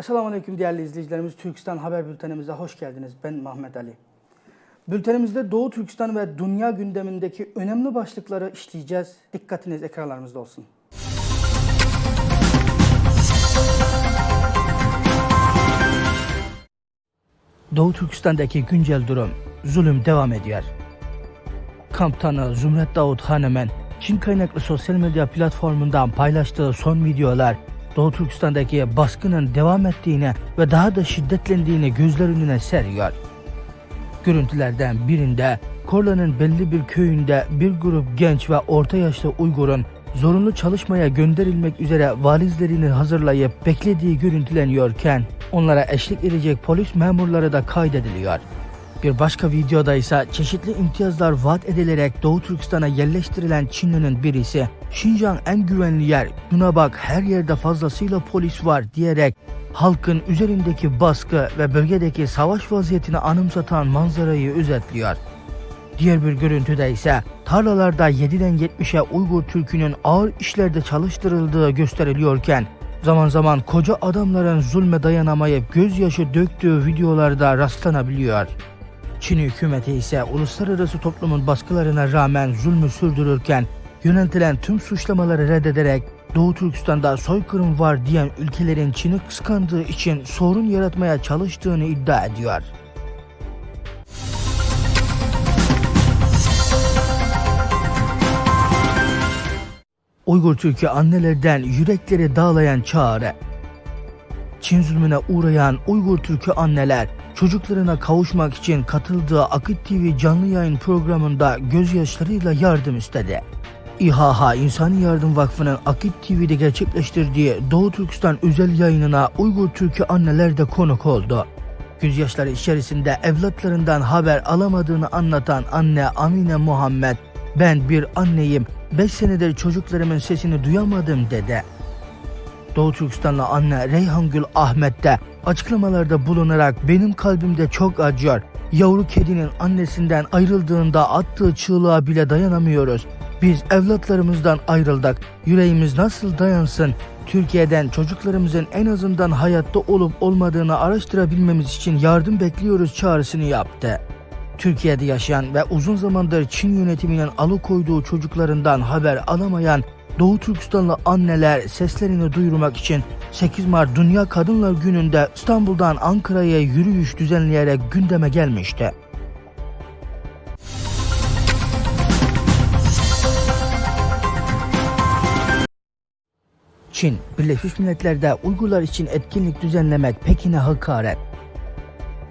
Esselamu Aleyküm değerli izleyicilerimiz. Türkistan Haber Bültenimize hoş geldiniz. Ben Mehmet Ali. Bültenimizde Doğu Türkistan ve dünya gündemindeki önemli başlıkları işleyeceğiz. Dikkatiniz ekranlarımızda olsun. Doğu Türkistan'daki güncel durum, zulüm devam ediyor. Kamptanı Zümret Davut Hanemen, Çin kaynaklı sosyal medya platformundan paylaştığı son videolar, Doğu Türkistan'daki baskının devam ettiğini ve daha da şiddetlendiğini gözler önüne seriyor. Görüntülerden birinde Korla'nın belli bir köyünde bir grup genç ve orta yaşlı Uygur'un zorunlu çalışmaya gönderilmek üzere valizlerini hazırlayıp beklediği görüntüleniyorken onlara eşlik edecek polis memurları da kaydediliyor. Bir başka videoda ise çeşitli imtiyazlar vaat edilerek Doğu Türkistan'a yerleştirilen Çinli'nin birisi Şincan en güvenli yer, buna bak her yerde fazlasıyla polis var diyerek halkın üzerindeki baskı ve bölgedeki savaş vaziyetini anımsatan manzarayı özetliyor. Diğer bir görüntüde ise tarlalarda 7'den 70'e Uygur Türk'ünün ağır işlerde çalıştırıldığı gösteriliyorken zaman zaman koca adamların zulme dayanamayıp gözyaşı döktüğü videolarda rastlanabiliyor. Çin hükümeti ise uluslararası toplumun baskılarına rağmen zulmü sürdürürken yöneltilen tüm suçlamaları reddederek Doğu Türkistan'da soykırım var diyen ülkelerin Çin'i kıskandığı için sorun yaratmaya çalıştığını iddia ediyor. Uygur Türk'ü annelerden yürekleri dağlayan çağrı. Çin zulmüne uğrayan Uygur Türk'ü anneler çocuklarına kavuşmak için katıldığı Akit TV canlı yayın programında gözyaşlarıyla yardım istedi. İHH İnsani Yardım Vakfı'nın Akit TV'de gerçekleştirdiği Doğu Türkistan özel yayınına Uygur Türk'ü anneler de konuk oldu. Gözyaşları içerisinde evlatlarından haber alamadığını anlatan anne Amine Muhammed, ben bir anneyim, 5 senedir çocuklarımın sesini duyamadım dedi. Doğu Türkistanlı anne Reyhangül Ahmet de açıklamalarda bulunarak benim kalbimde çok acıyor. Yavru kedinin annesinden ayrıldığında attığı çığlığa bile dayanamıyoruz. Biz evlatlarımızdan ayrıldık. Yüreğimiz nasıl dayansın? Türkiye'den çocuklarımızın en azından hayatta olup olmadığını araştırabilmemiz için yardım bekliyoruz çağrısını yaptı. Türkiye'de yaşayan ve uzun zamandır Çin yönetiminin alıkoyduğu çocuklarından haber alamayan Doğu Türkistanlı anneler seslerini duyurmak için 8 Mart Dünya Kadınlar Günü'nde İstanbul'dan Ankara'ya yürüyüş düzenleyerek gündeme gelmişti. Çin, Birleşmiş Milletler'de Uygurlar için etkinlik düzenlemek Pekin'e hakaret.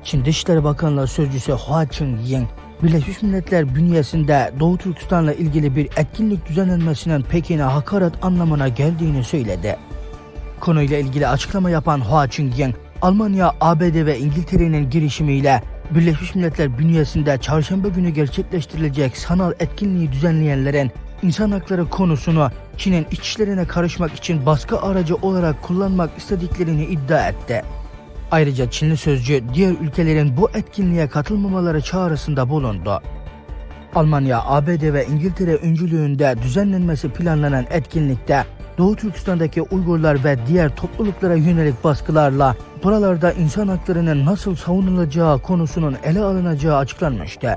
Çin Dışişleri Bakanlığı Sözcüsü Hua Chunying, Birleşmiş Milletler bünyesinde Doğu Türkistan'la ilgili bir etkinlik düzenlenmesinin Pekin'e hakaret anlamına geldiğini söyledi. Konuyla ilgili açıklama yapan Hua Chunying, Almanya, ABD ve İngiltere'nin girişimiyle Birleşmiş Milletler bünyesinde çarşamba günü gerçekleştirilecek sanal etkinliği düzenleyenlerin insan hakları konusunu Çin'in iç işlerine karışmak için baskı aracı olarak kullanmak istediklerini iddia etti. Ayrıca Çinli sözcü diğer ülkelerin bu etkinliğe katılmamaları çağrısında bulundu. Almanya, ABD ve İngiltere öncülüğünde düzenlenmesi planlanan etkinlikte Doğu Türkistan'daki Uygurlar ve diğer topluluklara yönelik baskılarla buralarda insan haklarının nasıl savunulacağı konusunun ele alınacağı açıklanmıştı.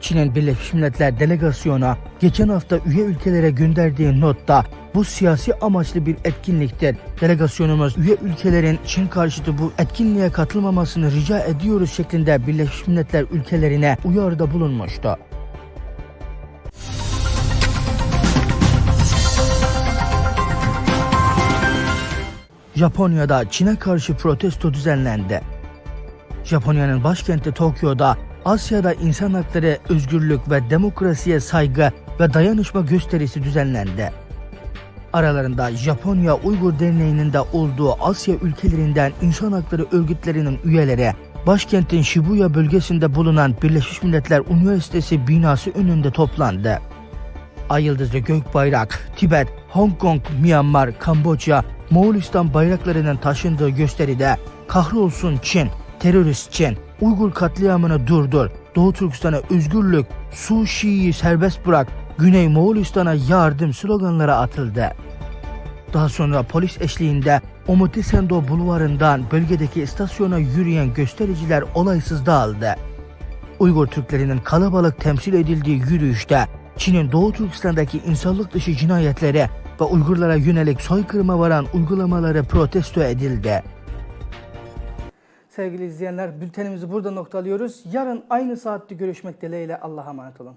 Çin'in Birleşmiş Milletler delegasyona geçen hafta üye ülkelere gönderdiği notta bu siyasi amaçlı bir etkinliktir. Delegasyonumuz üye ülkelerin Çin karşıtı bu etkinliğe katılmamasını rica ediyoruz şeklinde Birleşmiş Milletler ülkelerine uyarıda bulunmuştu. Japonya'da Çin'e karşı protesto düzenlendi. Japonya'nın başkenti Tokyo'da Asya'da insan hakları, özgürlük ve demokrasiye saygı ve dayanışma gösterisi düzenlendi. Aralarında Japonya Uygur Derneği'nin de olduğu Asya ülkelerinden insan hakları örgütlerinin üyeleri, başkentin Shibuya bölgesinde bulunan Birleşmiş Milletler Üniversitesi binası önünde toplandı. Ay yıldızlı gök bayrak, Tibet, Hong Kong, Myanmar, Kamboçya, Moğolistan bayraklarının taşındığı gösteride kahrolsun Çin, terörist Çin, Uygur katliamını durdur, Doğu Türkistan'a özgürlük, Su Şii'yi serbest bırak, Güney Moğolistan'a yardım sloganları atıldı. Daha sonra polis eşliğinde Omotesando bulvarından bölgedeki istasyona yürüyen göstericiler olaysız dağıldı. Uygur Türklerinin kalabalık temsil edildiği yürüyüşte Çin'in Doğu Türkistan'daki insanlık dışı cinayetlere ve Uygurlara yönelik soykırıma varan uygulamaları protesto edildi. Sevgili izleyenler bültenimizi burada noktalıyoruz. Yarın aynı saatte görüşmek dileğiyle Allah'a emanet olun.